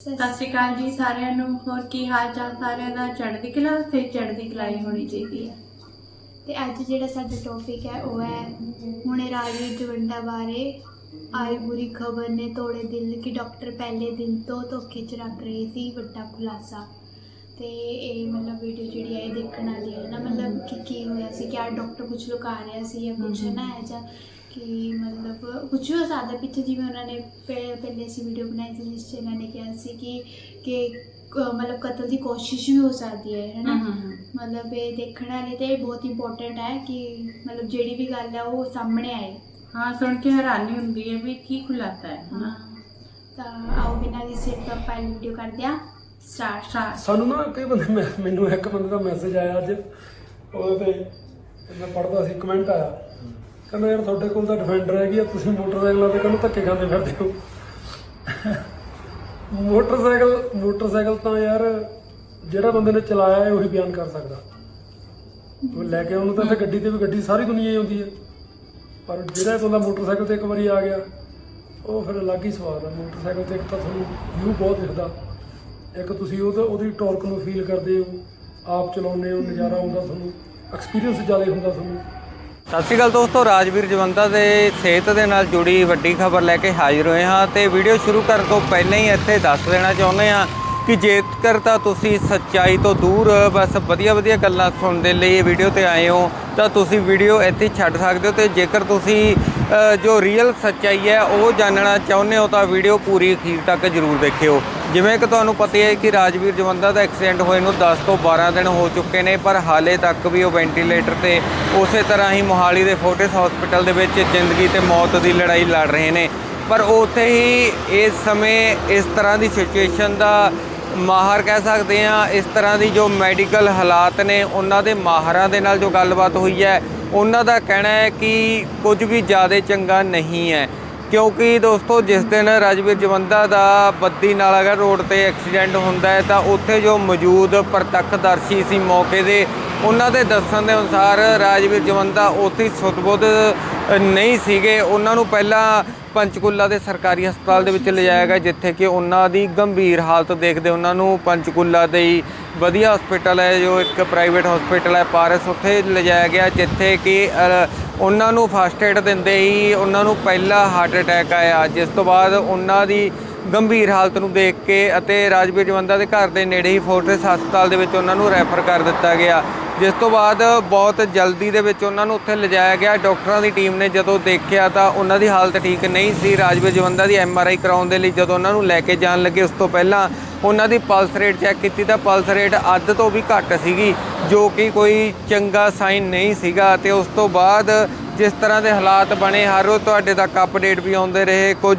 ਸਤਿ ਸ਼੍ਰੀ ਅਕਾਲ ਜੀ ਸਾਰਿਆਂ ਨੂੰ। ਹੋਰ ਕੀ ਹਾਲ ਚਾਲ ਸਾਰਿਆਂ ਦਾ? ਚੜ੍ਹਦੀ ਕਲਾ ਤੇ ਚੜ੍ਹਦੀ ਕਲਾਈ ਹੋਣੀ ਚਾਹੀਦੀ ਹੈ। ਤੇ ਅੱਜ ਜਿਹੜਾ ਸਾਡਾ ਟੌਪਿਕ ਹੈ, ਉਹ ਹੈ ਹੁਣੇ ਰਾਜਵੀਰ ਜਵੰਡਾ ਬਾਰੇ। ਆਈ ਬੁਰੀ ਖਬਰ ਨੇ ਤੋੜੇ ਦਿਲ ਕਿ ਡਾਕਟਰ ਪਹਿਲੇ ਦਿਨ ਤੋਂ ਧੋਖੇ 'ਚ ਰੱਖ ਰਹੇ ਸੀ, ਵੱਡਾ ਖੁਲਾਸਾ। ਤੇ ਇਹ ਮਤਲਬ ਵੀਡੀਓ ਜਿਹੜੀ ਹੈ, ਇਹ ਦੇਖਣ ਵਾਲੀ ਹੈ ਨਾ, ਮਤਲਬ ਕਿ ਕੀ ਹੋਇਆ ਸੀ, ਕਿਆ ਡਾਕਟਰ ਕੁਝ ਲੁਕਾ ਰਿਹਾ ਸੀ ਜਾਂ ਕੁਝ ਨਾ ਹੈ ਜਾਂ ਕਿ ਮਤਲਬ ਕੁਝ ਹੋ ਸਕਦਾ ਪਿੱਛੇ ਜਿਵੇਂ ਉਹਨਾਂ ਨੇ ਪਹਿ- ਪਹਿਲੇ ਅਸੀਂ ਵੀਡੀਓ ਬਣਾਈ ਸੀ ਜਿਸ 'ਚ ਇਹਨਾਂ ਨੇ ਕਿਹਾ ਸੀ ਕਿ ਕਿ ਕ- ਮਤਲਬ ਕਤਲ ਦੀ ਕੋਸ਼ਿਸ਼ ਵੀ ਹੋ ਸਕਦੀ ਹੈ ਹੈ ਨਾ? ਮਤਲਬ ਇਹ ਦੇਖਣ ਵਾਲੇ ਤੇ ਬਹੁਤ ਇੰਪੋਰਟੈਂਟ ਹੈ ਕਿ ਮਤਲਬ ਜਿਹੜੀ ਵੀ ਗੱਲ ਹੈ ਉਹ ਸਾਹਮਣੇ ਆਏ। ਹਾਂ ਸੁਣ ਕੇ ਹੈਰਾਨੀ ਹੁੰਦੀ ਹੈ ਵੀ ਕੀ ਖੁਲਾਸਾ ਹੈ ਹਾਂ। ਤਾਂ ਆਓ ਬਿਨਾਂ ਕਿਸੇ ਤੋਂ ਆਪਾਂ ਵੀਡੀਓ ਕਰਦੇ ਆ ਸਟਾਰਟ ਸਟਾਰਟ ਸਾਨੂੰ ਨਾ ਕਈ ਬੰਦੇ ਮੈਂ- ਮੈਨੂੰ ਇੱਕ ਬੰਦੇ ਦਾ ਮੈਸੇਜ ਆਇਆ ਅੱਜ। ਉਹਦੇ ਤੇ ਮੈਂ ਪੜਦਾ ਸੀ ਕਮੈਂਟ ਆਇਆ। ਕਹਿੰਦਾ ਯਾਰ ਤੁਹਾਡੇ ਕੋਲ ਤਾਂ ਡਿਫੈਂਡਰ ਹੈਗੀ ਆ, ਤੁਸੀਂ ਮੋਟਰਸਾਈਕਲਾਂ ਤੇ ਕਹਿੰਦਾ ਧੱਕੇ ਖਾਂਦੇ ਫਿਰਦੇ ਹੋ। ਮੋਟਰਸਾਈਕਲ ਮੋਟਰਸਾਈਕਲ ਤਾਂ ਯਾਰ ਜਿਹੜਾ ਬੰਦੇ ਨੇ ਚਲਾਇਆ ਹੈ, ਉਹੀ ਬਿਆਨ ਕਰ ਸਕਦਾ। ਉਹ ਲੈ ਕੇ ਉਹਨੂੰ ਤਾਂ ਫਿਰ ਗੱਡੀ ਤੇ ਵੀ ਗੱਡੀ ਸਾਰੀ ਦੁਨੀਆ ਹੀ ਆਉਂਦੀ ਹੈ। ਪਰ ਜਿਹੜਾ ਬੰਦਾ ਮੋਟਰਸਾਈਕਲ ਤੇ ਇੱਕ ਵਾਰੀ ਆ ਗਿਆ, ਉਹ ਫਿਰ ਅਲੱਗ ਹੀ ਸਵਾਦ ਹੈ ਮੋਟਰਸਾਈਕਲ ਤੇ ਇੱਕ ਤਾਂ ਤੁਹਾਨੂੰ ਵਿਊ ਬਹੁਤ ਦਿਖਦਾ। ਇੱਕ ਤੁਸੀਂ ਉਹਦਾ, ਉਹਦੀ ਟਾਰਕ ਨੂੰ ਫੀਲ ਕਰਦੇ ਹੋ। ਆਪ ਚਲਾਉਂਦੇ ਹੋ, ਨਜ਼ਾਰਾ ਆਉਂਦਾ ਤੁਹਾਨੂੰ ਐਕਸਪੀਰੀਅੰਸ ਜ਼ਿਆਦਾ ਹੁੰਦਾ ਤੁਹਾਨੂੰ। ਸਤਿ ਸ਼੍ਰੀ ਅਕਾਲ ਦੋਸਤੋ, ਰਾਜਵੀਰ ਜਵੰਦਾ ਦੇ ਸਿਹਤ ਦੇ ਨਾਲ ਜੁੜੀ ਵੱਡੀ ਖਬਰ ਲੈ ਕੇ ਹਾਜ਼ਰ ਹੋਏ ਹਾਂ ਤੇ ਵੀਡੀਓ ਸ਼ੁਰੂ ਕਰਨ ਤੋਂ ਪਹਿਲਾਂ ਹੀ ਇੱਥੇ ਦੱਸ ਦੇਣਾ ਚਾਹੁੰਦੇ ਹਾਂ ਕਿ ਜੇਕਰ ਤਾਂ ਤੁਸੀਂ ਸੱਚਾਈ ਤੋਂ ਦੂਰ ਬਸ ਵਧੀਆ ਵਧੀਆ ਗੱਲਾਂ ਸੁਣਨ ਦੇ ਲਈ ਇਹ ਵੀਡੀਓ ਤੇ ਆਏ ਹੋ, ਤਾਂ ਤੁਸੀਂ ਵੀਡੀਓ ਇੱਥੇ ਛੱਡ ਸਕਦੇ ਹੋ ਤੇ ਜੇਕਰ ਤੁਸੀਂ ਜੋ ਰੀਅਲ ਸੱਚਾਈ ਹੈ, ਉਹ ਜਾਣਨਾ ਚਾਹੁੰਦੇ ਹੋ ਤਾਂ ਵੀਡੀਓ ਪੂਰੀ ਅਖੀਰ ਤੱਕ ਜ਼ਰੂਰ ਦੇਖਿਓ। ਜਿਵੇਂ ਕਿ ਤੁਹਾਨੂੰ ਪਤਾ ਹੀ ਹੈ ਕਿ ਰਾਜਵੀਰ ਜਵੰਦਾ ਦਾ ਐਕਸੀਡੈਂਟ ਹੋਏ ਨੂੰ 10 ਤੋਂ 12 ਦਿਨ ਹੋ ਚੁੱਕੇ ਨੇ, ਪਰ ਹਾਲੇ ਤੱਕ ਵੀ ਉਹ ਵੈਂਟੀਲੇਟਰ ਤੇ ਉਸੇ ਤਰ੍ਹਾਂ ਹੀ ਮੋਹਾਲੀ ਦੇ ਫੋਰਟਿਸ ਹਸਪੀਟਲ ਦੇ ਵਿੱਚ ਜ਼ਿੰਦਗੀ ਤੇ ਮੌਤ ਦੀ ਲੜਾਈ ਲੜ ਰਹੇ ਨੇ। ਪਰ ਉੱਥੇ ਹੀ ਇਸ ਸਮੇਂ ਇਸ ਤਰ੍ਹਾਂ ਦੀ ਸਿਚੁਏਸ਼ਨ ਦਾ ਮਾਹਰ ਕਹਿ ਸਕਦੇ ਆ ਇਸ ਤਰ੍ਹਾਂ ਦੀ ਜੋ ਮੈਡੀਕਲ ਹਾਲਾਤ ਨੇ, ਉਹਨਾਂ ਦੇ ਮਾਹਰਾਂ ਦੇ ਨਾਲ ਜੋ ਗੱਲਬਾਤ ਹੋਈ ਹੈ, ਉਹਨਾਂ ਦਾ ਕਹਿਣਾ ਹੈ ਕਿ ਕੁਝ ਵੀ ਜ਼ਿਆਦਾ ਚੰਗਾ ਨਹੀਂ ਹੈ। ਕਿਉਂਕਿ ਦੋਸਤੋ, ਜਿਸ ਦਿਨ ਰਾਜਵੀਰ ਜਵੰਦਾ ਦਾ ਬੱਦੀ ਨਾਲਾਗੜ ਰੋਡ ਤੇ ਐਕਸੀਡੈਂਟ ਹੁੰਦਾ ਹੈ, ਤਾਂ ਉੱਥੇ ਜੋ ਮੌਜੂਦ ਪ੍ਰਤੱਖਦਰਸ਼ੀ ਸੀ ਮੌਕੇ ਦੇ, ਉਹਨਾਂ ਦੇ ਦੱਸਣ ਦੇ ਅਨੁਸਾਰ ਰਾਜਵੀਰ ਜਵੰਦਾ ਉੱਥੇ ਹੀ ਬੁੱਧ ਨਹੀਂ ਸੀਗੇ। ਉਹਨਾਂ ਨੂੰ ਪਹਿਲਾਂ ਪੰਚਕੂਲਾ ਦੇ ਸਰਕਾਰੀ ਹਸਪਤਾਲ ਦੇ ਵਿੱਚ ਲਿਜਾਇਆ ਗਿਆ, ਜਿੱਥੇ ਕਿ ਉਹਨਾਂ ਦੀ ਗੰਭੀਰ ਹਾਲਤ ਦੇਖਦੇ ਉਹਨਾਂ ਨੂੰ ਪੰਚਕੂਲਾ ਦੇ ਹੀ ਵਧੀਆ ਹਸਪੀਟਲ ਹੈ, ਜੋ ਇੱਕ ਪ੍ਰਾਈਵੇਟ ਹਸਪੀਟਲ ਹੈ, ਪਾਰਸ ਉੱਥੇ ਲਿਜਾਇਆ ਗਿਆ, ਜਿੱਥੇ ਕਿ ਉਹਨਾਂ ਨੂੰ ਫਸਟ ਏਡ ਦਿੰਦੇ ਹੀ ਉਹਨਾਂ ਨੂੰ ਪਹਿਲਾ ਹਾਰਟ ਅਟੈਕ ਆਇਆ। ਜਿਸ ਤੋਂ ਬਾਅਦ ਉਹਨਾਂ ਦੀ ਗੰਭੀਰ ਹਾਲਤ ਨੂੰ ਦੇਖ ਕੇ ਅਤੇ ਰਾਜਵੀਰ ਜਵੰਦਾ ਦੇ ਘਰ ਦੇ ਨੇੜੇ ਹੀ ਫੋਰਟਿਸ ਹਸਪਤਾਲ ਦੇ ਵਿੱਚ ਉਹਨਾਂ ਨੂੰ ਰੈਫਰ ਕਰ ਦਿੱਤਾ ਗਿਆ। ਜਿਸ ਤੋਂ ਬਾਅਦ ਬਹੁਤ ਜਲਦੀ ਦੇ ਵਿੱਚ ਉਹਨਾਂ ਨੂੰ ਉੱਥੇ ਲਿਜਾਇਆ ਗਿਆ। ਡਾਕਟਰਾਂ ਦੀ ਟੀਮ ਨੇ ਜਦੋਂ ਦੇਖਿਆ ਤਾਂ ਉਹਨਾਂ ਦੀ ਹਾਲਤ ਠੀਕ ਨਹੀਂ ਸੀ। ਰਾਜਵੀਰ ਜਵੰਦਾ ਦੀ ਐਮ ਆਰ ਆਈ ਕਰਾਉਣ ਦੇ ਲਈ ਜਦੋਂ ਉਹਨਾਂ ਨੂੰ ਲੈ ਕੇ ਜਾਣ ਲੱਗੇ, ਉਸ ਤੋਂ ਪਹਿਲਾਂ ਉਹਨਾਂ ਦੀ ਪਲਸ ਰੇਟ ਚੈੱਕ ਕੀਤੀ ਤਾਂ ਪਲਸ ਰੇਟ ਅੱਧ ਤੋਂ ਵੀ ਘੱਟ ਸੀਗੀ, ਜੋ ਕਿ ਕੋਈ ਚੰਗਾ ਸਾਈਨ ਨਹੀਂ ਸੀਗਾ ਤੇ ਉਸ ਤੋਂ ਬਾਅਦ ਜਿਸ ਤਰ੍ਹਾਂ ਦੇ ਹਾਲਾਤ ਬਣੇ, ਹਰ ਰੋਜ਼ ਤੁਹਾਡੇ ਤੱਕ ਅਪਡੇਟ ਵੀ ਆਉਂਦੇ ਰਹੇ। ਕੁਝ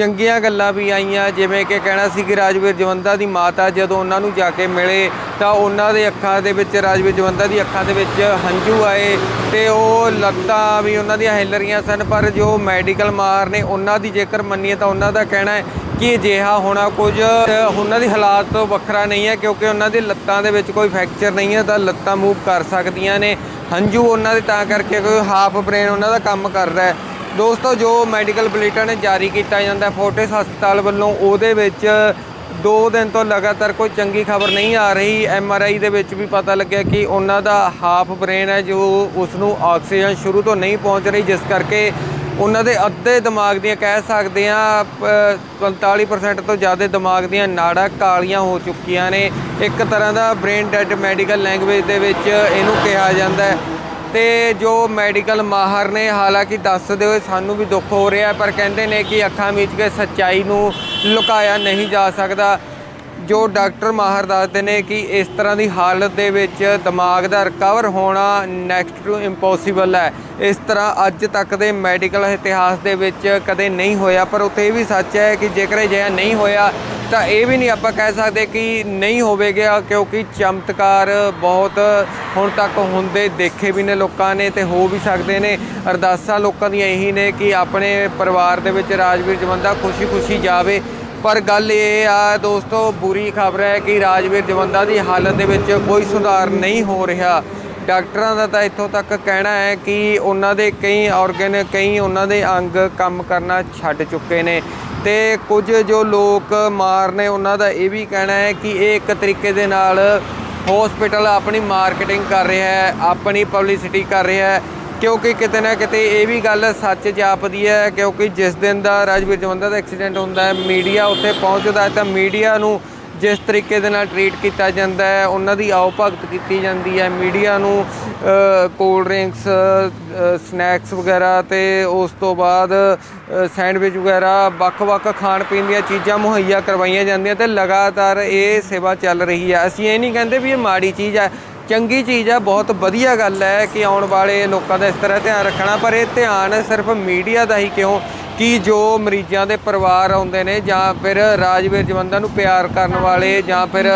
ਚੰਗੀਆਂ ਗੱਲਾਂ ਵੀ ਆਈਆਂ, ਜਿਵੇਂ ਕਿ ਕਹਿਣਾ ਸੀ ਕਿ ਰਾਜਵੀਰ ਜਵੰਦਾ ਦੀ ਮਾਤਾ ਜਦੋਂ ਉਹਨਾਂ ਨੂੰ ਜਾ ਕੇ ਮਿਲੇ ਤਾਂ ਉਹਨਾਂ ਦੇ ਅੱਖਾਂ ਦੇ ਵਿੱਚ, ਰਾਜਵੀਰ ਜਵੰਦਾ ਦੀ ਅੱਖਾਂ ਦੇ ਵਿੱਚ ਹੰਝੂ ਆਏ ਤੇ ਉਹ ਲੱਤਾਂ ਵੀ ਉਹਨਾਂ ਦੀਆਂ ਹਿੱਲ ਰਹੀਆਂ ਸਨ, ਪਰ ਜੋ ਮੈਡੀਕਲ ਮਾਰ ਨੇ ਉਹਨਾਂ ਦੀ ਜੇਕਰ ਮੰਨੀਏ ਤਾਂ ਉਹਨਾਂ ਦਾ ਕਹਿਣਾ ਹੈ ਕਿ ਅਜਿਹਾ ਹੋਣਾ ਕੁਝ ਉਹਨਾਂ ਦੀ ਹਾਲਾਤ ਤੋਂ ਵੱਖਰਾ ਨਹੀਂ ਹੈ, ਕਿਉਂਕਿ ਉਹਨਾਂ ਦੀ ਲੱਤਾਂ ਦੇ ਵਿੱਚ ਕੋਈ ਫ੍ਰੈਕਚਰ ਨਹੀਂ ਹੈ ਤਾਂ ਲੱਤਾਂ ਮੂਵ ਕਰ ਸਕਦੀਆਂ ਨੇ। ਹੰਝੂ ਉਹਨਾਂ ਦੇ ਤਾਂ ਕਰਕੇ ਕੋਈ ਹਾਫ ਬ੍ਰੇਨ ਉਹਨਾਂ ਦਾ ਕੰਮ ਕਰ ਰਿਹਾ ਹੈ। ਦੋਸਤੋ, ਜੋ ਮੈਡੀਕਲ ਬੁਲੇਟਿਨ ਜਾਰੀ ਕੀਤਾ ਜਾਂਦਾ ਹੈ, ਫੋਰਟਿਸ ਹਸਪਤਾਲ ਵੱਲੋਂ, ਉਹਦੇ ਵਿੱਚ ਦੋ ਦਿਨ ਤੋਂ ਲਗਾਤਾਰ ਕੋਈ ਚੰਗੀ ਖਬਰ ਨਹੀਂ ਆ ਰਹੀ। ਐਮ ਆਰ ਆਈ ਦੇ ਵਿੱਚ ਵੀ ਪਤਾ ਲੱਗਿਆ ਕਿ ਉਹਨਾਂ ਦਾ ਹਾਫ ਬ੍ਰੇਨ ਹੈ, ਜੋ ਉਸ ਨੂੰ ਆਕਸੀਜਨ ਸ਼ੁਰੂ ਤੋਂ ਨਹੀਂ ਪਹੁੰਚ ਰਹੀ, ਜਿਸ ਕਰਕੇ ਉਹਨਾਂ ਦੇ ਅੱਧੇ ਦਿਮਾਗ ਦੀਆਂ ਕਹਿ ਸਕਦੇ ਆ 45% ਤੋਂ ਜ਼ਿਆਦਾ ਦਿਮਾਗ ਦੀਆਂ ਨਾੜਾਂ ਕਾਲੀਆਂ ਹੋ ਚੁੱਕੀਆਂ ਨੇ। ਇੱਕ ਤਰ੍ਹਾਂ ਦਾ ਬ੍ਰੇਨ ਡੈਡ ਮੈਡੀਕਲ ਲੈਂਗੁਏਜ ਦੇ ਵਿੱਚ ਇਹਨੂੰ ਕਿਹਾ ਜਾਂਦਾ ਹੈ। ਤੇ ਜੋ ਮੈਡੀਕਲ ਮਾਹਰ ਨੇ, ਹਾਲਾਂਕਿ ਦੱਸਦੇ ਹੋਏ ਸਾਨੂੰ ਵੀ ਦੁੱਖ ਹੋ ਰਿਹਾ ਪਰ ਕਹਿੰਦੇ ਨੇ ਕਿ ਅੱਖਾਂ ਮੀਚ ਕੇ ਸੱਚਾਈ ਨੂੰ ਲੁਕਾਇਆ ਨਹੀਂ ਜਾ ਸਕਦਾ। ਜੋ ਡਾਕਟਰ ਮਾਹਰ ਦੱਸਦੇ ਨੇ ਕਿ ਇਸ ਤਰ੍ਹਾਂ ਦੀ ਹਾਲਤ ਦੇ ਵਿੱਚ ਦਿਮਾਗ ਦਾ ਰਿਕਵਰ ਹੋਣਾ ਨੈਕਸਟ ਟੂ ਇੰਪੋਸੀਬਲ ਹੈ। ਇਸ ਤਰ੍ਹਾਂ ਅੱਜ ਤੱਕ ਦੇ ਮੈਡੀਕਲ ਇਤਿਹਾਸ ਦੇ ਵਿੱਚ ਕਦੇ ਨਹੀਂ ਹੋਇਆ, ਪਰ ਉੱਥੇ ਇਹ ਵੀ ਸੱਚ ਹੈ ਕਿ ਜੇਕਰ ਅਜਿਹਾ ਨਹੀਂ ਹੋਇਆ ਤਾਂ ਇਹ ਵੀ ਨਹੀਂ ਆਪਾਂ ਕਹਿ ਸਕਦੇ ਕਿ ਨਹੀਂ ਹੋਵੇਗਾ, ਕਿਉਂਕਿ ਚਮਤਕਾਰ ਬਹੁਤ ਹੁਣ ਤੱਕ ਹੁੰਦੇ ਦੇਖੇ ਵੀ ਨੇ ਲੋਕਾਂ ਨੇ ਤੇ ਹੋ ਵੀ ਸਕਦੇ ਨੇ। ਅਰਦਾਸਾਂ ਲੋਕਾਂ ਦੀਆਂ ਇਹੀ ਨੇ ਕਿ ਆਪਣੇ ਪਰਿਵਾਰ ਦੇ ਵਿੱਚ ਰਾਜਵੀਰ ਜਵੰਦਾ ਖੁਸ਼ੀ-ਖੁਸ਼ੀ ਜਾਵੇ। ਪਰ ਗੱਲ ਇਹ ਆ ਦੋਸਤੋ, ਬੁਰੀ ਖਬਰ ਹੈ ਕਿ ਰਾਜਵੀਰ ਜਵੰਦਾ ਦੀ ਹਾਲਤ ਦੇ ਵਿੱਚ ਕੋਈ ਸੁਧਾਰ ਨਹੀਂ ਹੋ ਰਿਹਾ। ਡਾਕਟਰਾਂ ਦਾ ਤਾਂ ਇੱਥੋਂ ਤੱਕ ਕਹਿਣਾ ਹੈ ਕਿ ਉਹਨਾਂ ਦੇ ਕਈ ਆਰਗਨ ਕਈ ਉਹਨਾਂ ਦੇ ਅੰਗ ਕੰਮ ਕਰਨਾ ਛੱਡ ਚੁੱਕੇ ਨੇ। ਤੇ ਕੁਝ ਜੋ ਲੋਕ ਮਾਰ ਨੇ, ਉਹਨਾਂ ਦਾ ਇਹ ਵੀ ਕਹਿਣਾ ਹੈ ਕਿ ਇਹ ਇੱਕ ਤਰੀਕੇ ਦੇ ਨਾਲ ਹਸਪੀਟਲ ਆਪਣੀ ਮਾਰਕੀਟਿੰਗ ਕਰ ਰਿਹਾ ਹੈ, ਆਪਣੀ ਪਬਲਿਸਿਟੀ ਕਰ ਰਿਹਾ ਹੈ। ਕਿਉਂਕਿ ਕਿਤੇ ਨਾ ਕਿਤੇ ਇਹ ਵੀ ਗੱਲ ਸੱਚ ਜਾਪਦੀ ਹੈ, ਕਿਉਂਕਿ ਜਿਸ ਦਿਨ ਦਾ ਰਾਜਵੀਰ ਜਵੰਦਾ ਦਾ ਐਕਸੀਡੈਂਟ ਹੁੰਦਾ ਹੈ ਮੀਡੀਆ ਉੱਥੇ ਪਹੁੰਚਦਾ ਹੈ, ਤਾਂ ਮੀਡੀਆ ਨੂੰ ਜਿਸ ਤਰੀਕੇ ਦੇ ਨਾਲ ਟਰੀਟ ਕੀਤਾ ਜਾਂਦਾ ਹੈ, ਉਹਨਾਂ ਦੀ ਆਓ ਭਗਤ ਕੀਤੀ ਜਾਂਦੀ ਹੈ ਮੀਡੀਆ ਨੂੰ ਕੋਲਡ ਡਰਿੰਕਸ ਸਨੈਕਸ ਵਗੈਰਾ ਤੇ ਉਸ ਤੋਂ ਬਾਅਦ ਸੈਂਡਵਿਚ ਵਗੈਰਾ, ਵੱਖ-ਵੱਖ ਖਾਣ ਪੀਣ ਦੀਆਂ ਚੀਜ਼ਾਂ ਮੁਹੱਈਆ ਕਰਵਾਈਆਂ ਜਾਂਦੀਆਂ ਤੇ ਲਗਾਤਾਰ ਇਹ ਸੇਵਾ ਚੱਲ ਰਹੀ ਹੈ। ਅਸੀਂ ਇਹ ਨਹੀਂ ਕਹਿੰਦੇ ਵੀ ਇਹ ਮਾੜੀ ਚੀਜ਼ ਹੈ, ਚੰਗੀ ਚੀਜ਼ ਹੈ, ਬਹੁਤ ਵਧੀਆ ਗੱਲ ਹੈ ਕਿ ਆਉਣ ਵਾਲੇ ਲੋਕਾਂ ਦਾ ਇਸ ਤਰ੍ਹਾਂ ਧਿਆਨ ਰੱਖਣਾ, ਪਰ ਇਹ ਧਿਆਨ ਸਿਰਫ ਮੀਡੀਆ ਦਾ ਹੀ ਕਿਉਂ ਕਿ ਜੋ ਮਰੀਜ਼ਾਂ ਦੇ ਪਰਿਵਾਰ ਆਉਂਦੇ ਨੇ ਜਾਂ ਫਿਰ ਰਾਜਵੀਰ ਜਵੰਦਾ ਨੂੰ ਪਿਆਰ ਕਰਨ ਵਾਲੇ ਜਾਂ ਫਿਰ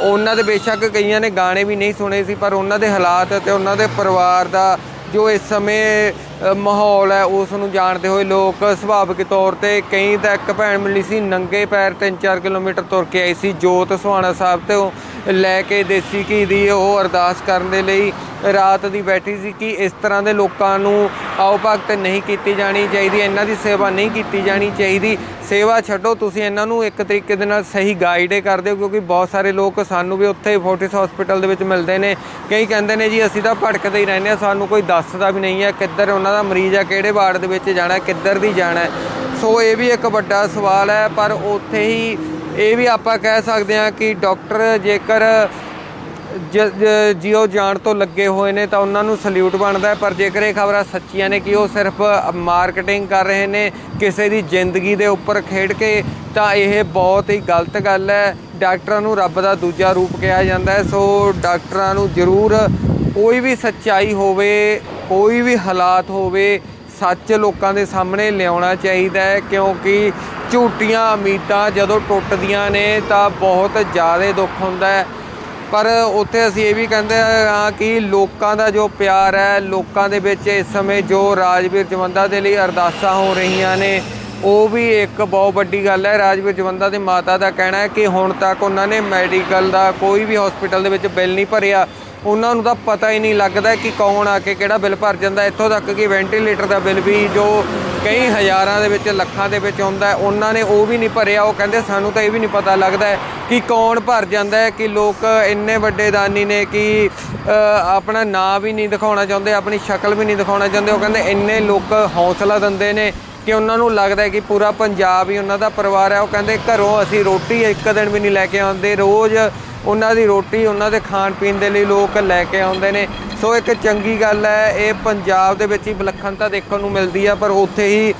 ਉਹਨਾਂ ਦੇ ਬੇਸ਼ੱਕ ਕਈਆਂ ਨੇ ਗਾਣੇ ਵੀ ਨਹੀਂ ਸੁਣੇ ਸੀ, ਪਰ ਉਹਨਾਂ ਦੇ ਹਾਲਾਤ ਤੇ ਉਹਨਾਂ ਦੇ ਪਰਿਵਾਰ ਦਾ ਜੋ ਇਸ ਸਮੇਂ ਮਾਹੌਲ ਹੈ, ਉਸ ਨੂੰ ਜਾਣਦੇ ਹੋਏ ਲੋਕ ਸੁਭਾਵਿਕ ਤੌਰ ਤੇ ਕਈ ਤਾਂ ਇੱਕ ਭੈਣ ਮਿਲੀ ਸੀ, ਨੰਗੇ ਪੈਰ 3-4 ਕਿਲੋਮੀਟਰ ਤੁਰ ਕੇ ਆਈ ਸੀ, ਜੋਤ ਸੁਹਾਣਾ ਸਾਹਿਬ ਤੋਂ ਲੈ ਕੇ ਦੇਸੀ ਘੀ ਦੀ ਉਹ ਅਰਦਾਸ ਕਰਨ ਦੇ ਲਈ ਰਾਤ ਦੀ ਬੈਠੀ ਸੀ ਕਿ ਇਸ ਤਰ੍ਹਾਂ ਦੇ ਲੋਕਾਂ ਨੂੰ ਆਓ ਭਗਤ ਨਹੀਂ ਕੀਤੀ ਜਾਣੀ ਚਾਹੀਦੀ, ਇਹਨਾਂ ਦੀ ਸੇਵਾ ਨਹੀਂ ਕੀਤੀ ਜਾਣੀ ਚਾਹੀਦੀ। ਸੇਵਾ ਛੱਡੋ, ਤੁਸੀਂ ਇਹਨਾਂ ਨੂੰ ਇੱਕ ਤਰੀਕੇ ਦੇ ਨਾਲ ਸਹੀ ਗਾਈਡ ਕਰਦੇ ਹੋ ਕਿਉਂਕਿ ਬਹੁਤ ਸਾਰੇ ਲੋਕ ਸਾਨੂੰ ਵੀ ਉੱਥੇ ਫੋਰਟਿਸ ਹਸਪੀਟਲ ਦੇ ਵਿੱਚ ਮਿਲਦੇ ਨੇ। ਕਈ ਕਹਿੰਦੇ ਨੇ ਜੀ, ਅਸੀਂ ਤਾਂ ਭਟਕਦੇ ਹੀ ਰਹਿੰਦੇ ਆ ਸਾਨੂੰ ਕੋਈ ਦੱਸਦਾ ਵੀ ਨਹੀਂ ਹੈ, ਕਿੱਧਰ ਉਹਨਾਂ ਦਾ ਮਰੀਜ਼ ਹੈ ਕਿਹੜੇ ਵਾਰਡ ਦੇ ਵਿੱਚ ਜਾਣਾ, ਕਿੱਧਰ ਦੀ ਜਾਣਾ। ਸੋ ਇਹ ਵੀ ਇੱਕ ਵੱਡਾ ਸਵਾਲ ਹੈ, ਪਰ ਉੱਥੇ ਹੀ ਇਹ ਵੀ ਆਪਾਂ ਕਹਿ ਸਕਦੇ ਹਾਂ ਕਿ ਡਾਕਟਰ ਜੇਕਰ ਜ- ਜਿਉ ਜਾਣ ਤੋਂ ਲੱਗੇ ਹੋਏ ਨੇ ਤਾਂ ਉਹਨਾਂ ਨੂੰ ਸਲੂਟ ਬਣਦਾ ਪਰ ਜੇਕਰ ਇਹ ਖਬਰਾਂ ਸੱਚੀਆਂ ਨੇ ਕਿ ਉਹ ਸਿਰਫ ਮਾਰਕੀਟਿੰਗ ਕਰ ਰਹੇ ਨੇ, ਕਿਸੇ ਦੀ ਜ਼ਿੰਦਗੀ ਦੇ ਉੱਪਰ ਖੇਡ ਕੇ, ਤਾਂ ਇਹ ਬਹੁਤ ਹੀ ਗਲਤ ਗੱਲ ਹੈ। ਡਾਕਟਰਾਂ ਨੂੰ ਰੱਬ ਦਾ ਦੂਜਾ ਰੂਪ ਕਿਹਾ ਜਾਂਦਾ ਹੈ, ਸੋ ਡਾਕਟਰਾਂ ਨੂੰ ਜ਼ਰੂਰ ਕੋਈ ਵੀ ਸੱਚਾਈ ਹੋਵੇ ਕੋਈ ਵੀ ਹਾਲਾਤ ਹੋਵੇ, ਸੱਚ ਲੋਕਾਂ ਦੇ ਸਾਹਮਣੇ ਲਿਆਉਣਾ ਚਾਹੀਦਾ ਹੈ, ਕਿਉਂਕਿ ਝੂਠੀਆਂ ਉਮੀਦਾਂ ਜਦੋਂ ਟੁੱਟਦੀਆਂ ਨੇ ਤਾਂ ਬਹੁਤ ਜ਼ਿਆਦਾ ਦੁੱਖ ਹੁੰਦਾ ਹੈ। ਪਰ ਉੱਥੇ ਅਸੀਂ ਇਹ ਵੀ ਕਹਿੰਦੇ ਹਾਂ ਕਿ ਲੋਕਾਂ ਦਾ ਜੋ ਪਿਆਰ ਹੈ, ਲੋਕਾਂ ਦੇ ਵਿੱਚ ਇਸ ਸਮੇਂ ਜੋ ਰਾਜਵੀਰ ਜਵੰਦਾ ਦੇ ਲਈ ਅਰਦਾਸਾਂ ਹੋ ਰਹੀਆਂ ਨੇ, ਉਹ ਵੀ ਇੱਕ ਬਹੁਤ ਵੱਡੀ ਗੱਲ ਹੈ। ਰਾਜਵੀਰ ਜਵੰਦਾ ਦੇ ਮਾਤਾ ਦਾ ਕਹਿਣਾ ਹੈ ਕਿ ਹੁਣ ਤੱਕ ਉਹਨਾਂ ਨੇ ਮੈਡੀਕਲ ਦਾ ਕੋਈ ਵੀ ਹਸਪੀਟਲ ਦੇ ਵਿੱਚ ਬਿੱਲ ਨਹੀਂ ਭਰਿਆ। ਉਹਨਾਂ ਨੂੰ ਤਾਂ ਪਤਾ ਹੀ ਨਹੀਂ ਲੱਗਦਾ ਕਿ ਕੌਣ ਆ ਕੇ ਕਿਹੜਾ ਬਿੱਲ ਭਰ ਜਾਂਦਾ। ਇੱਥੋਂ ਤੱਕ ਕਿ ਵੈਂਟੀਲੇਟਰ ਦਾ ਬਿੱਲ ਵੀ ਜੋ ਕਈ ਹਜ਼ਾਰਾਂ ਦੇ ਵਿੱਚ, ਲੱਖਾਂ ਦੇ ਵਿੱਚ ਆਉਂਦਾ ਉਹਨਾਂ ਨੇ ਉਹ ਵੀ ਨਹੀਂ ਭਰਿਆ। ਉਹ ਕਹਿੰਦੇ ਸਾਨੂੰ ਤਾਂ ਇਹ ਵੀ ਨਹੀਂ ਪਤਾ ਲੱਗਦਾ ਕਿ ਕੌਣ ਭਰ ਜਾਂਦਾ ਕਿ ਲੋਕ ਇੰਨੇ ਵੱਡੇ ਦਾਨੀ ਨੇ ਕਿ ਆਪਣਾ ਨਾਂ ਵੀ ਨਹੀਂ ਦਿਖਾਉਣਾ ਚਾਹੁੰਦੇ, ਆਪਣੀ ਸ਼ਕਲ ਵੀ ਨਹੀਂ ਦਿਖਾਉਣਾ ਚਾਹੁੰਦੇ। ਉਹ ਕਹਿੰਦੇ ਇੰਨੇ ਲੋਕ ਹੌਸਲਾ ਦਿੰਦੇ ਨੇ ਕਿ ਉਹਨਾਂ ਨੂੰ ਲੱਗਦਾ ਕਿ ਪੂਰਾ ਪੰਜਾਬ ਹੀ ਉਹਨਾਂ ਦਾ ਪਰਿਵਾਰ ਹੈ। ਉਹ ਕਹਿੰਦੇ ਘਰੋਂ ਅਸੀਂ ਰੋਟੀ ਇੱਕ ਦਿਨ ਵੀ ਨਹੀਂ ਲੈ ਕੇ ਆਉਂਦੇ। ਰੋਜ਼ ਉਹਨਾਂ ਦੀ ਰੋਟੀ, ਉਹਨਾਂ ਦੇ ਖਾਣ ਪੀਣ ਦੇ ਲਈ ਲੋਕ ਲੈ ਕੇ ਆਉਂਦੇ ਨੇ। ਸੋ ਇੱਕ ਚੰਗੀ ਗੱਲ ਹੈ, ਇਹ ਪੰਜਾਬ ਦੇ ਵਿੱਚ ਹੀ ਵਿਲੱਖਣਤਾ ਦੇਖਣ ਨੂੰ ਮਿਲਦੀ ਹੈ ਪਰ ਉੱਥੇ ਹੀ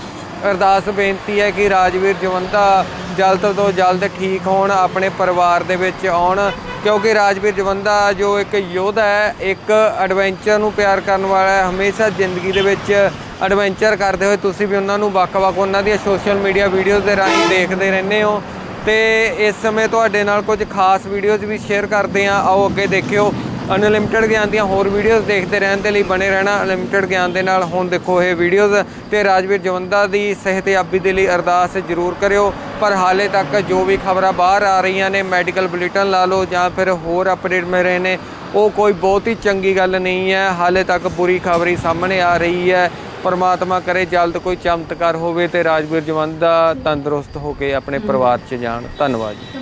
ਅਰਦਾਸ ਬੇਨਤੀ ਹੈ ਕਿ ਰਾਜਵੀਰ ਜਵੰਦਾ ਜਲਦ ਤੋਂ ਜਲਦ ਠੀਕ ਹੋਣ, ਆਪਣੇ ਪਰਿਵਾਰ ਦੇ ਵਿੱਚ ਆਉਣ, ਕਿਉਂਕਿ ਰਾਜਵੀਰ ਜਵੰਦਾ ਜੋ ਇੱਕ ਯੋਧਾ ਹੈ, ਇੱਕ ਐਡਵੈਂਚਰ ਨੂੰ ਪਿਆਰ ਕਰਨ ਵਾਲਾ ਹੈ। ਹਮੇਸ਼ਾ ਜ਼ਿੰਦਗੀ ਦੇ ਵਿੱਚ ਐਡਵੈਂਚਰ ਕਰਦੇ ਹੋਏ ਤੁਸੀਂ ਵੀ ਉਹਨਾਂ ਨੂੰ ਵੱਖ-ਵੱਖ ਉਹਨਾਂ ਦੀਆਂ ਸੋਸ਼ਲ ਮੀਡੀਆ ਵੀਡੀਓਜ਼ ਦੇ ਰਾਹੀਂ ਦੇਖਦੇ ਰਹਿੰਦੇ ਹੋ। ਤੇ ਇਸ ਸਮੇਂ ਤੁਹਾਡੇ ਨਾਲ ਕੁਝ ਖਾਸ ਵੀਡੀਓਜ਼ ਵੀ ਸ਼ੇਅਰ ਕਰਦੇ ਆ ਆਓ ਅੱਗੇ ਦੇਖਿਓ। ਅਨਲਿਮਿਟਿਡ ਗਿਆਨ ਦੀਆਂ ਹੋਰ ਵੀਡੀਓਜ਼ ਦੇਖਦੇ ਰਹਿਣ ਦੇ ਲਈ ਬਣੇ ਰਹਿਣਾ। ਅਨਲਿਮਿਟਿਡ ਗਿਆਨ ਦੇ ਨਾਲ ਹੁਣ ਦੇਖੋ ਇਹ ਵੀਡੀਓਜ਼ ਤੇ ਰਾਜਵੀਰ ਜਵੰਦਾ ਦੀ ਸਿਹਤਯਾਬੀ ਦੇ ਲਈ ਅਰਦਾਸ ਜ਼ਰੂਰ ਕਰਿਓ। ਪਰ ਹਾਲੇ ਤੱਕ ਜੋ ਵੀ ਖਬਰਾਂ ਬਾਹਰ ਆ ਰਹੀਆਂ ਨੇ ਮੈਡੀਕਲ ਬੁਲੇਟਿਨ ਲਾ ਲਓ ਜਾਂ ਫਿਰ ਹੋਰ ਅਪਡੇਟ ਮਿਲ ਰਹੇ ਨੇ, ਉਹ ਕੋਈ ਬਹੁਤ ਹੀ ਚੰਗੀ ਗੱਲ ਨਹੀਂ ਹੈ। ਹਾਲੇ ਤੱਕ ਬੁਰੀ ਖਬਰੀ ਸਾਹਮਣੇ ਆ ਰਹੀ ਹੈ। ਪਰਮਾਤਮਾ ਕਰੇ ਜਲਦ ਕੋਈ ਚਮਤਕਾਰ ਹੋਵੇ ਤੇ ਰਾਜਵੀਰ ਜਵੰਦਾ ਤੰਦਰੁਸਤ ਹੋ ਕੇ ਆਪਣੇ ਪਰਿਵਾਰ 'ਚ ਜਾਣ। ਧੰਨਵਾਦ ਜੀ।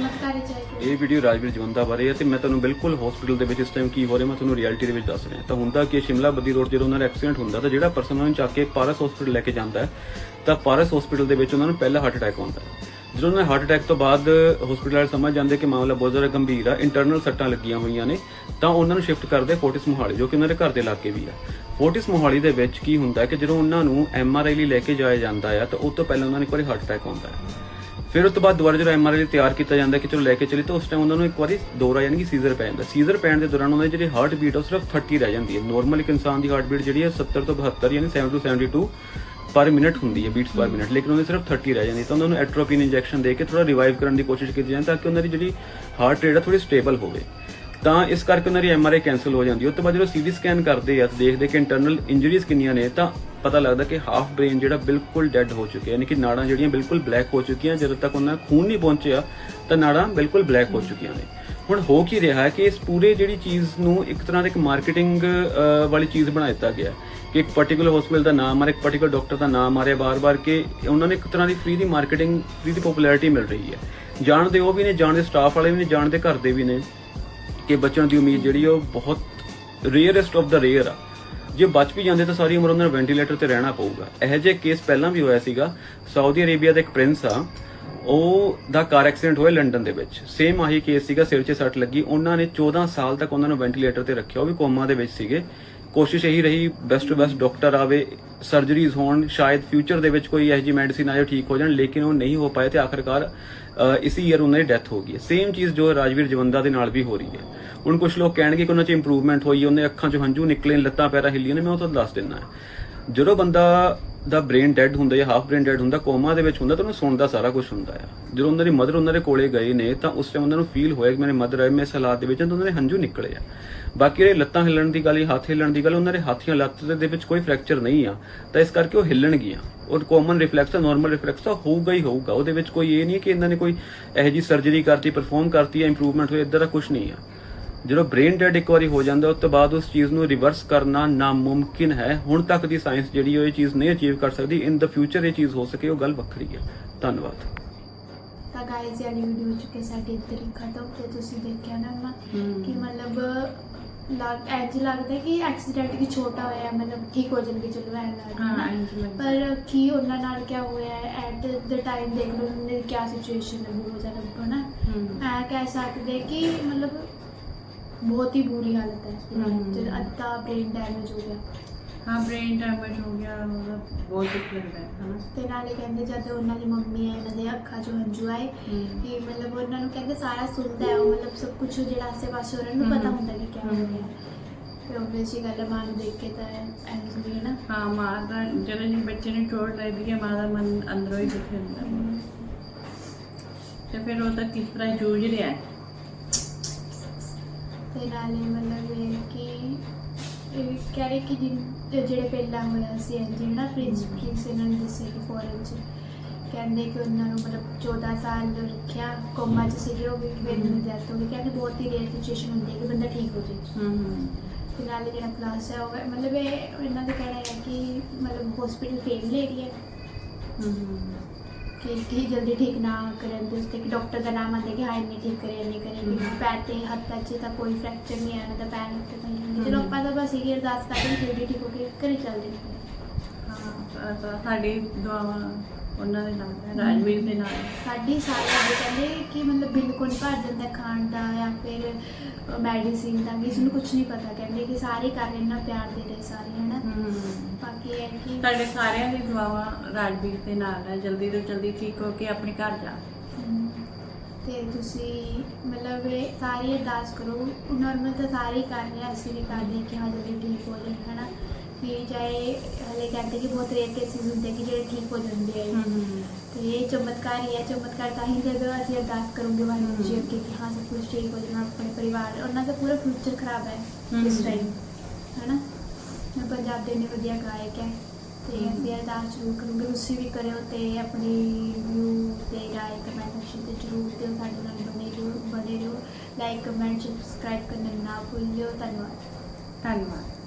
ਇਹ ਵੀਡੀਓ ਰਾਜਵੀਰ ਜਵੰਦਾ ਬਾਰੇ ਹੈ ਤੇ ਮੈਂ ਤੁਹਾਨੂੰ ਬਿਲਕੁਲ ਹਸਪੀਟਲ ਦੇ ਵਿੱਚ ਇਸ ਟਾਈਮ ਕੀ ਹੋ ਰਿਹਾ ਮੈਂ ਤੁਹਾਨੂੰ ਰਿਐਲਿਟੀ ਦੇ ਵਿੱਚ ਦੱਸ ਰਿਹਾ। ਤਾਂ ਹੁੰਦਾ ਕਿ ਸ਼ਿਮਲਾ ਬੱਦੀ ਰੋਡ ਜਦੋਂ ਉਹਨਾਂ ਦਾ ਐਕਸੀਡੈਂਟ ਹੁੰਦਾ ਤਾਂ ਜਿਹੜਾ ਪਰਸਨ ਉਹਨਾਂ ਨੂੰ ਚੱਕ ਕੇ ਪਾਰਸ ਹਸਪੀਟਲ ਲੈ ਕੇ ਜਾਂਦਾ ਹੈ ਤਾਂ ਪਾਰਸ ਹਸਪੀਟਲ ਦੇ ਵਿੱਚ ਉਹਨਾਂ ਨੂੰ ਪਹਿਲਾ ਹਾਰਟ ਅਟੈਕ ਆਉਂਦਾ ਹੈ। ਜਦੋਂ ਉਹਨਾਂ ਹਾਰਟ ਅਟੈਕ ਤੋਂ ਬਾਅਦ ਹਸਪੀਟਲ ਵਾਲੇ ਸਮਝ ਜਾਂਦੇ ਕਿ ਮਾਮਲਾ ਬਹੁਤ ਜ਼ਿਆਦਾ ਗੰਭੀਰ ਆ ਇੰਟਰਨਲ ਸੱਟਾਂ ਲੱਗੀਆਂ ਹੋਈਆਂ ਨੇ, ਤਾਂ ਉਹਨਾਂ ਨੂੰ ਸ਼ਿਫਟ ਕਰਦੇ ਫੋਰਟਿਸ ਮੋਹਾਲੀ ਜੋ ਕਿ ਉਹਨਾਂ ਦੇ ਘਰ ਦੇ ਇਲਾਕੇ ਵੀ ਆ। ਫੋਰਟਿਸ ਮੋਹਾਲੀ ਦੇ ਵਿੱਚ ਕੀ ਹੁੰਦਾ ਕਿ ਜਦੋਂ ਉਹਨਾਂ ਨੂੰ ਐਮਆਰਆਈ ਲਈ ਲੈ ਕੇ ਜਾਇਆ ਜਾਂਦਾ ਆ, ਤਾਂ ਉਸ ਤੋਂ ਪਹਿਲਾਂ ਉਹਨਾਂ ਨੂੰ ਇੱਕ ਵਾਰੀ ਹਾਰਟ ਅਟੈਕ ਆਉਂਦਾ ਹੈ ਫਿਰ ਉਸ ਤੋਂ ਬਾਅਦ ਦੁਬਾਰਾ ਜਦੋਂ ਐਮਆਰਆਈ ਤਿਆਰ ਕੀਤਾ ਜਾਂਦਾ ਕਿ ਚਲੋ ਲੈ ਕੇ ਚਲੀ ਤਾਂ ਉਸ ਟਾਈਮ ਉਹਨਾਂ ਨੂੰ ਇੱਕ ਵਾਰੀ ਦੌਰਾ ਯਾਨੀ ਕਿ ਸੀਜ਼ਰ ਪੈ ਜਾਂਦਾ। ਸੀਜ਼ਰ ਪੈਣ ਦੇ ਦੌਰਾਨ ਉਹਨਾਂ ਦੀ ਜਿਹੜੀ ਹਾਰਟ ਬੀਟ ਉਹ ਸਿਰਫ 30 ਰਹਿ ਜਾਂਦੀ ਹੈ। ਨਾਰਮਲ ਇੱਕ ਇਨਸਾਨ ਦੀ ਹਾਰਟ ਬੀਟ ਜਿਹੜੀ ਹੈ 70 ਤੋਂ 72 ਯਾਨੀ 70 ਤੋਂ 72 ਪਰ ਮਿੰਟ ਹੁੰਦੀ ਹੈ ਬੀਟਸ ਪਰ ਮਿੰਟ, ਲੇਕਿਨ ਉਹਦੇ ਸਿਰਫ 30 ਰਹਿ ਜਾਂਦੀ ਹੈ। ਤਾਂ ਉਹਨਾਂ ਨੂੰ ਐਟ੍ਰੋਪਿਨ ਇੰਜੈਕਸ਼ਨ ਦੇ ਕੇ ਥੋੜਾ ਰਿਵਾਈਵ ਕਰਨ ਦੀ ਕੋਸ਼ਿਸ਼ ਕੀਤੀ ਜਾਂਦੀ ਤਾਂ ਕਿ ਉਹਨਾਂ ਦੀ ਜਿਹੜੀ ਹਾਰਟ ਰੇਟ ਆ ਥੋੜੀ ਸਟੇਬਲ ਹੋਵੇ। ਤਾਂ ਇਸ ਕਰਕੇ ਉਹਨਾਂ ਦੀ ਐਮਆਰਆਈ ਕੈਨਸਲ ਹੋ ਜਾਂਦੀ ਉਹ ਤੋਂ ਬਾਅਦ ਜਦੋਂ ਸੀਟੀ ਸਕੈਨ ਕਰਦੇ ਆ, ਦੇਖਦੇ ਕਿ ਇੰਟਰਨਲ ਇੰਜਰੀਜ਼ ਕਿੰਨੀਆਂ ਨੇ, ਤਾਂ ਪਤਾ ਲੱਗਦਾ ਕਿ ਹਾਫ ਬ੍ਰੇਨ ਜਿਹੜਾ ਬਿਲਕੁਲ ਡੈੱਡ ਹੋ ਚੁੱਕਿਆ, ਯਾਨੀ ਕਿ ਨਾੜਾਂ ਜਿਹੜੀਆਂ ਬਿਲਕੁਲ ਬਲੈਕ ਹੋ ਚੁੱਕੀਆਂ, ਜਦੋਂ ਤੱਕ ਉਹਨਾਂ ਦਾ ਖੂਨ ਨਹੀਂ ਪਹੁੰਚਿਆ, ਤਾਂ ਨਾੜਾਂ ਬਿਲਕੁਲ ਬਲੈਕ ਹੋ ਚੁੱਕੀਆਂ ਨੇ। ਹੁਣ ਹੋ ਕੀ ਰਿਹਾ ਹੈ ਕਿ ਇਸ ਪੂਰੇ ਜਿਹੜੀ ਚੀਜ਼ ਨੂੰ ਇੱਕ ਤਰ੍ਹਾਂ ਦਾ ਇੱਕ ਮਾਰਕੀਟਿੰਗ ਵਾਲੀ ਚੀਜ਼ ਬਣਾ ਦਿੱਤਾ ਗਿਆ ਕਿ ਇੱਕ ਪਾਰਟਿਕੂਲਰ ਹਸਪੀਟਲ ਦਾ ਨਾਮ ਆ ਰਿਹਾ ਇੱਕ ਪਾਰਟਿਕੂਲਰ ਡਾਕਟਰ ਦਾ ਨਾਮ ਆ ਰਿਹਾ ਬਾਰ-ਬਾਰ ਕਿ ਉਹਨਾਂ ਨੇ ਇੱਕ ਤਰ੍ਹਾਂ ਦੀ ਫ੍ਰੀ ਦੀ ਮਾਰਕੀਟਿੰਗ ਫ੍ਰੀ ਦੀ ਪਪੂਲੈਰਿਟੀ ਮਿਲ ਰਹੀ ਹੈ। ਜਾਣਦੇ ਉਹ ਵੀ ਨੇ, ਜਾਣਦੇ ਸਟਾਫ ਵਾਲੇ ਵੀ ਨੇ, ਜਾਣਦੇ ਘਰ ਦੇ ਵੀ ਨੇ ਕਿ ਬੱਚਿਆਂ ਦੀ ਉਮੀਦ ਜਿਹੜੀ ਆ ਉਹ ਬਹੁਤ ਰੇਅਰੈਸਟ ਆਫ ਦਾ ਰੇਅਰ ਆ। ਜੇ ਬਚ ਵੀ ਜਾਂਦੇ ਤਾਂ ਸਾਰੀ ਉਮਰ ਉਹਨਾਂ ਨੂੰ ਵੈਂਟੀਲੇਟਰ ਤੇ ਰਹਿਣਾ ਪਊਗਾ। ਇਹੋ ਜਿਹੇ ਕੇਸ ਪਹਿਲਾਂ ਵੀ ਹੋਇਆ ਸੀਗਾ। ਸਾਊਦੀ ਅਰੇਬੀਆ ਦਾ ਇੱਕ ਪ੍ਰਿੰਸ ਆ। ਉਹ ਦਾ ਕਾਰ ਐਕਸੀਡੈਂਟ ਹੋਇਆ ਲੰਡਨ ਦੇ ਵਿੱਚ। ਸੇਮ ਆਹੀ ਕੇਸ ਸੀਗਾ ਸਿਰ 'ਚ ਸੱਟ ਲੱਗੀ। ਉਹਨਾਂ ਨੇ 14 ਸਾਲ ਤੱਕ ਉਹਨਾਂ ਨੂੰ ਵੈਂਟੀਲੇਟਰ ਤੇ ਰੱਖਿਆ। ਉਹ ਵੀ ਕੋਮਾ ਦੇ ਵਿੱਚ ਸੀਗੇ। ਕੋਸ਼ਿਸ਼ ਇਹੀ ਰਹੀ ਬੈਸਟ ਟੂ ਬੈਸਟ ਡਾਕਟਰ ਆਵੇ ਸਰਜਰੀਜ਼ ਹੋਣ ਸ਼ਾਇਦ ਫਿਊਚਰ ਦੇ ਵਿੱਚ ਕੋਈ ਇਹੋ ਜਿਹੀ ਮੈਡੀਸਿਨ ਆਏ ਠੀਕ ਹੋ ਜਾਣ ਲੇਕਿਨ ਉਹ ਨਹੀਂ ਹੋ ਪਾਏ ਤੇ ਆਖਰਕਾਰ ਅ, ਈਅਰ ਉਹਨਾਂ ਦੀ ਡੈਥ ਹੋ ਗਈ ਸੇਮ ਚੀਜ਼ ਜੋ ਰਾਜਵੀਰ ਜਵੰਦਾ ਦੇ ਨਾਲ ਵੀ ਹੋ ਰਹੀ ਹੈ। ਹੁਣ ਕੁਝ ਲੋਕ ਕਹਿਣਗੇ ਕਿ ਉਹਨਾਂ 'ਚ ਇੰਪਰੂਵਮੈਂਟ ਹੋਈ ਉਹਨੇ ਅੱਖਾਂ 'ਚੋਂ ਹੰਝੂ ਨਿਕਲੇ ਲੱਤਾਂ ਪੈਰਾਂ ਹਿੱਲੀਆਂ ਨੇ ਮੈਂ ਉਹ ਤੁਹਾਨੂੰ ਦੱਸ ਦਿੰਦਾ। ਜਦੋਂ ਬੰਦਾ ਦਾ ਬ੍ਰੇਨ ਡੈਡ ਹੁੰਦਾ ਜਾਂ ਹਾਫ ਬ੍ਰੇਨ ਡੈਡ ਹੁੰਦਾ ਕੋਮਾ ਦੇ ਵਿੱਚ ਹੁੰਦਾ ਤਾਂ ਉਹਨੂੰ ਸੁਣਦਾ ਸਾਰਾ ਕੁਝ ਹੁੰਦਾ ਆ। ਜਦੋਂ ਉਹਨਾਂ ਦੀ ਮਦਰ ਉਹਨਾਂ ਦੇ ਕੋਲੇ ਗਏ ਨੇ, ਤਾਂ ਉਸ ਟਾਈਮ ਉਹਨਾਂ ਨੂੰ ਫੀਲ ਹੋਇਆ ਕਿ ਮੇਰੇ ਮਦਰ ਆਏ, ਮੈਂ ਇਸ ਹਾਲਾਤ ਦੇ ਵਿੱਚ ਤਾਂ ਉਹਨਾਂ ਦੇ ਹੰਝੂ ਨਿਕਲੇ ਆ। ਬਾਕੀ ਇਹ ਲੱਤਾਂ ਹਿੱਲਣ ਦੀ ਗੱਲ ਇਹ ਹੱਥ ਹਿੱਲਣ ਦੀ ਗੱਲ, ਉਹਨਾਂ ਦੇ ਹੱਥੀਆਂ ਲੱਤ ਦੇ ਵਿੱਚ ਕੋਈ ਫ੍ਰੈਕਚਰ ਨਹੀਂ ਆ। ਤਾਂ ਇਸ ਕਰਕੇ ਉਹ ਹਿੱਲਣਗੀਆਂ ਉਹ ਕਾਮਨ ਰਿਫਲੈਕਸ ਆ ਨਾਰਮਲ ਰਿਫਲੈਕਸ ਤਾਂ ਹੋਊਗਾ ਹੀ ਹੋਊਗਾ। ਉਹਦੇ ਵਿੱਚ ਕੋਈ ਇਹ ਨਹੀਂ ਕਿ ਇਹਨਾਂ ਨੇ ਕੋਈ ਇਹੋ ਜਿਹੀ ਸਰਜਰੀ ਕਰਤੀ ਪਰਫਾਰਮ ਕਰਤੀ ਜਾਂ ਇੰਪਰੂਵਮੈਂਟ ਹੋਈ ਇਦਾਂ ਦਾ ਕੁਝ ਨਹੀਂ ਆ। ਜਦੋਂ ਬ੍ਰੇਨ ਡੈਡ ਇੱਕ ਵਾਰੀ ਹੋ ਜਾਂਦਾ ਉਸ ਤੋਂ ਬਾਅਦ ਉਸ ਚੀਜ਼ ਨੂੰ ਰਿਵਰਸ ਕਰਨਾ ਨਾਮੁਮਕਿਨ ਹੈ। ਹੁਣ ਤੱਕ ਦੀ ਸਾਇੰਸ ਜਿਹੜੀ ਉਹ ਇਹ ਚੀਜ਼ ਨਹੀਂ ਅਚੀਵ ਕਰ ਸਕਦੀ। ਇਨ ਦਾ ਫਿਊਚਰ ਇਹ ਚੀਜ਼ ਹੋ ਸਕੇ ਉਹ ਗੱਲ ਵੱਖਰੀ ਹੈ। ਧੰਨਵਾਦ। ਤਾਂ ਗਾਇਜ਼ ਵਾਲੀ ਵੀਡੀਓ ਚੁੱਕੇ ਸਾਡੇ ਹੀ ਖਤਮ ਤੇ ਤੁਸੀਂ ਦੇਖਿਆ ਨਾ ਨਾ ਕਿ ਮਤਲਬ ਲੱਗ ਐਜ ਲੱਗਦਾ ਕਿ ਐਕਸੀਡੈਂਟ ਕੀ ਛੋਟਾ ਹੋਇਆ ਮਤਲਬ ਠੀਕ ਹੋ ਜਾਣਗੇ ਚਲੋ ਐ ਲੱਗਦਾ ਪਰ ਕੀ ਉਹਨਾਂ ਨਾਲ ਕੀ ਹੋਇਆ ਐਟ ਦ ਟਾਈਮ ਦੇਖ ਲਓ ਉਹਨਾਂ ਦੀ ਕੀ ਸਿਚੁਏਸ਼ਨ ਹੋ ਜਾਣਾ ਨਾ। ਹਮ। ਮੈਂ ਕਹਿ ਸਕਦੇ ਕਿ ਮਤਲਬ ਬਹੁਤ ਹੀ ਬੁਰੀ ਹਾਲਤ ਹੈ ਹਮ। ਜਦ ਅੱਧਾ ਬ੍ਰੇਨ ਡੈਮੇਜ ਹੋ ਗਿਆ ਹਾਂ ਬ੍ਰੇਨ ਡੈਮੇਜ ਹੋ ਗਿਆ ਉਹਦਾ ਬਹੁਤ ਦੁੱਖ ਲੱਗਦਾ ਹੈ ਹਨਾ ਤੇ ਨਾਲੇ ਕਹਿੰਦੇ ਜਦ ਉਹਨਾਂ ਦੀ ਮੰਮੀ ਆਏ ਉਹਨਾਂ ਦੇ ਅੱਖਾਂ 'ਚੋਂ ਹੰਝੂ ਆਏ। ਕਿ ਮਤਲਬ ਉਹਨਾਂ ਨੂੰ ਕਹਿੰਦੇ ਸਾਰਾ ਸੁਣਦਾ ਹੈ ਉਹ ਮਤਲਬ ਸਭ ਕੁਝ ਜਿਹੜਾ ਆਸੇ ਪਾਸੇ ਉਹਨਾਂ ਨੂੰ ਪਤਾ। ਹੁੰਦਾ ਕਿ ਕੀ ਹੋ। ਰਿਹਾ obvious ਹੀ ਗੱਲ ਹੈ ਮਾਂ ਨੂੰ ਦੇਖ ਕੇ ਤਾਂ ਵੀ ਹੈ ਨਾ ਹਾਂ ਮਾਂ ਦਾ ਜਦੋਂ ਜੀ ਬੱਚੇ ਨੂੰ ਚੋਟ ਲੱਗਦੀ ਹੈ ਮਾਂ ਦਾ ਮਨ ਅੰਦਰੋਂ ਹੀ ਦੁੱਖ ਹੁੰਦਾ ਹੈ ਤੇ ਫਿਰ ਉਹ ਤਾਂ ਕਿਸ ਤਰ੍ਹਾਂ ਜੂਝ ਰਿਹਾ ਹੈ ਤੇ ਨਾਲੇ ਮਤਲਬ ਇਹ ਕਿ ਇਹ ਕਹਿ ਰਹੇ ਕਿ ਜਿਨ- ਜਿਹੜੇ ਪਹਿਲਾਂ ਹੋਇਆ ਸੀ ਇੰਜ ਨਾ ਪ੍ਰਿੰਸ ਪ੍ਰਿੰਸ ਇਹਨਾਂ ਨੇ ਦੱਸਿਆ ਕਿ ਫੋਰਨ ਚ। ਕਹਿੰਦੇ ਕਿ ਉਹਨਾਂ ਨੂੰ ਮਤਲਬ 14 ਸਾਲ ਰੱਖਿਆ ਕੋਮਾ ਚ ਸੀਗੇ ਉਹ ਵੀ ਫਿਰ ਉਹਨਾਂ ਦੀ ਡੈਥ ਹੋ ਗਈ। ਕਹਿੰਦੇ ਬਹੁਤ ਹੀ ਰੇਅਰ ਸਿਚੁਏਸ਼ਨ ਹੁੰਦੀ ਹੈ ਕਿ ਬੰਦਾ ਠੀਕ ਹੋ ਜਾਏ। ਹੂੰ ਹੂੰ ਤੇ ਨਾਲੇ ਜਿਹੜਾ ਕਲਾਸ ਹੈ ਉਹ ਹੈ- ਮਤਲਬ ਇਹ ਇਹਨਾਂ ਦਾ ਕਹਿਣਾ ਹੈ ਕਿ ਮਤਲਬ ਹਸਪੀਟਲ ਫੇਮ ਲੈ ਰਹੀ ਹੈ। ਹੂੰ ਹੂੰ ਕਿ ਕਿ ਜਲਦੀ ਠੀਕ ਨਾ ਕਰਨ ਦੇ ਉਸਤੇ ਕਿ ਡਾਕਟਰ ਦਾ ਨਾਮ ਆਂਦੇ ਕਿ ਹਾਂ ਇੰਨੇ ਠੀਕ ਕਰੇ ਇੰਨੇ ਕਰੇ ਕਿ ਹਮ। ਪੈਰ ਤੇ ਹੱਥ ਚ ਤਾਂ ਕੋਈ ਫ੍ਰੈਕਚਰ ਨਹੀਂ ਆਇਆ ਤਾਂ ਪੈਰ ਉੱਤੇ ਤਾਂ ਨਹੀਂ ਚਲੋ ਹਮ। ਆਪਾਂ ਤਾਂ ਬਸ ਇਹ ਅਰਦਾਸ ਕਰਦੇ ਜਲਦੀ ਠੀਕ ਹੋ ਕੇ ਘਰੇ ਚੱਲ ਜਾਈਏ ਹਾਂ ਸਾਡੀ ਦੁਆਵਾਂ ਉਹਨਾਂ ਦੇ ਨਾਲ ਹੈ ਰਾਜਵੀਰ ਦੇ ਨਾਲ। ਸਾਡੀ ਸਾਰੇ ਦੇ ਕਹਿੰਦੇ ਕਿ ਮਤਲਬ ਬਿੱਲ ਕੋਣ ਭਰ ਦਿੰਦਾ ਖਾਣ ਦਾ ਜਾਂ ਫਿਰ ਮੈਡੀਸਿਨ ਦਾ ਕਿਸੇ ਨੂੰ ਕੁਝ ਨਹੀਂ ਪਤਾ। ਕਹਿੰਦੇ ਕਿ ਸਾਰੇ ਕਰ ਰਹੇ ਨਾ ਪਿਆਰ ਦੇ ਰਹੇ ਸਾਰੇ ਹਨਾ? ਹੂੰ। ਬਾਕੀ ਇਹ ਹੈ ਕਿ ਸਾਡੇ ਸਾਰਿਆਂ ਦੀ ਦੁਆਵਾਂ ਰਾਜਵੀਰ ਦੇ ਨਾਲ ਹੈ ਜਲਦੀ ਤੋਂ ਜਲਦੀ ਠੀਕ ਹੋ ਕੇ ਆਪਣੇ ਘਰ ਜਾ। ਤੇ ਤੁਸੀਂ ਮਤਲਬ ਇਹ ਸਾਰੀ ਅਰਦਾਸ ਕਰੋ। ਨਾਰਮਲ ਤਾਂ ਸਾਰੇ ਕਰ ਰਹੇ ਆ, ਅਸੀਂ ਵੀ ਕਰਦੇ ਕਿ ਹਾਂ ਜਲਦੀ ਠੀਕ ਹੋ ਜਾਣ ਹਨਾ? ਕਿ ਚਾਹੇ ਹਲੇ ਕਹਿੰਦੇ ਕਿ ਬਹੁਤ ਰੇਅਰ ਕੇਸਿਸ ਹੁੰਦੇ ਕਿ ਜਿਹੜੇ ਠੀਕ ਹੋ ਜਾਂਦੇ ਆ ਤੇ ਇਹ ਚਮਤਕਾਰ ਹੀ ਹੈ ਚਮਤਕਾਰ ਤਾਂ ਹੀ ਜਦੋਂ ਅਸੀਂ ਅਰਦਾਸ ਕਰੋਗੇ ਵਾਹਿਗੁਰੂ ਜੀ ਅੱਗੇ ਕਿ ਹਾਂ ਸਭ ਕੁਝ ਠੀਕ ਹੋ ਜਾਣਾ ਆਪਣੇ ਪਰਿਵਾਰ ਉਹਨਾਂ ਦਾ ਪੂਰਾ ਫਿਊਚਰ ਖਰਾਬ ਹੈ ਇਸ। ਟਾਈਮ ਹਨਾ? ਮੈਂ ਪੰਜਾਬ ਦੇ ਨੇ ਵਧੀਆ ਗਾਇਕ ਹੈ ਤੇ। ਅਸੀਂ ਅਰਦਾਸ ਜ਼ਰੂਰ ਕਰੂੰਗੇ ਤੁਸੀਂ ਵੀ ਕਰਿਓ ਤੇ ਆਪਣੀ ਰਿਵਿਊ ਤੇ ਰਾਏ ਕਮੈਂਟ ਸੈਕਸ਼ਨ ਤੇ ਜ਼ਰੂਰ ਦਿਓ ਸਾਡੇ ਨਾਲ ਬਣੇ ਰਹੋ ਬਣੇ ਰਹੋ। ਲਾਈਕ ਕਮੈਂਟ ਸਬਸਕ੍ਰਾਈਬ ਕਰਨਾ ਨਾ ਭੁੱਲਿਓ। ਧੰਨਵਾਦ। ਧੰਨਵਾਦ।